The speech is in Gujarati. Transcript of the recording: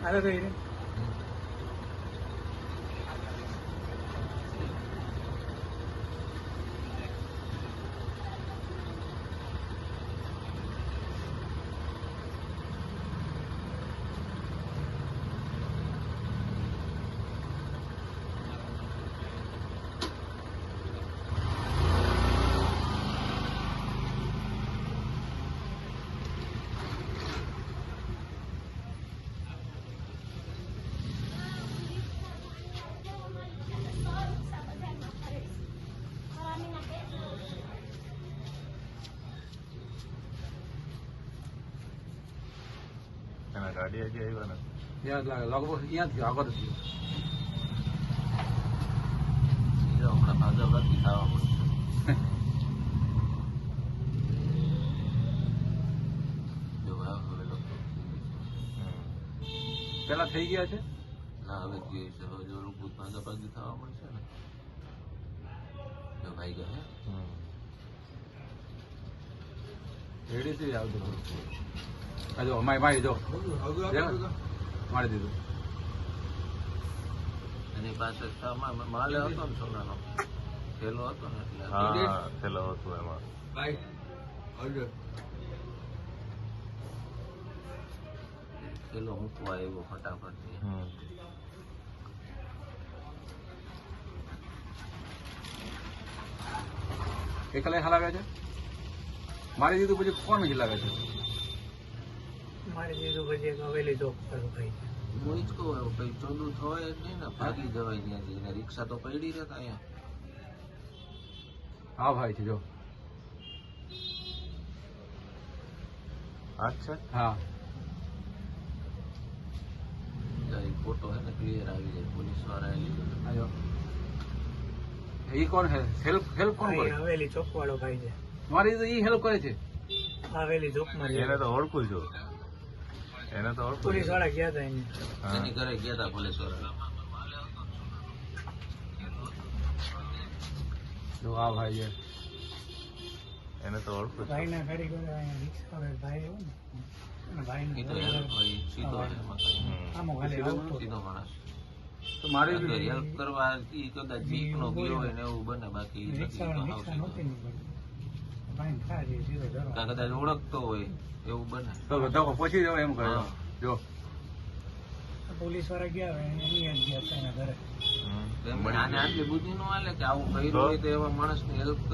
ആരാ കയ്യിൽ એને ગાડી હજી આવ્યા નથી ત્યાં લાગે. લગભગ થયું આગળ થયું જો હમણાં હાજર નથી લોકો હમ. પેલા થઈ ગયા છે? ના હવે જે છે. હવે જો ભૂત ભાગા ભાગી થવા મળશે ને. જો ભાઈ ગયા. રેડી થી આવતું આ જો મારી મારી જો મારી દીધું એની પાસે માલે હતો ને સોનાનો થેલો હતો ને એટલે થેલો હતું એમાં થેલો મૂકવા આવ્યો ફટાફટ એકલા હલાવ્યા છે મારી દીધું પછી કોણ હલાવે છે મારી દીધું પછી હવેલી ચોક પર ભાઈ હું જ કહું હવે કઈ ચોલું થવાય જ નહીં ને ભાગી જવાય ત્યાંથી. ને રિક્ષા તો પડી જતા અહીંયા. હા ભાઈ છે જો છે? હા. ફોટો હે ને ક્લિયર આવી જાય પોલીસવાળા લીધો એ કોણ છે હેલ્પ હેલ્પ કોણ કરે? હવેલી ચોક વાળો ભાઈ છે. મારી એ હેલ્પ કરે છે. હવેલી ચોકમાં એને તો ઓળખું છું. એને તો પોલીસવાળા ગયા હતા એને. એની ઘરે ગયા હતા પોલીસવાળા. જો આ ભાઈ છે એને તો ઓળખું ભાઈ ના કારીગર અહીંયા રિક્ષા વાળા ભાઈ આવ્યો ને ભાઈ તો હેલ્પ સીધો હે એમાં કાંઈ. હમ. આમો ખાલી સીધો માણસ. તો મારી આ હેલ્પ કરવા ઈ કદાચ બીક નો ગયો હોય ને એવું બને બાકી કદાચ ઓળખતો હોય. એવું બને. તો બધા પહોંચી જાવ એમ કરે જો. પોલીસવાળા ગયા એની યાદ ગયા એના ઘરે. આને આટલી બુદ્ધિ નો હાલે કે આવું કર્યું હોય તો એવા માણસની હેલ્પ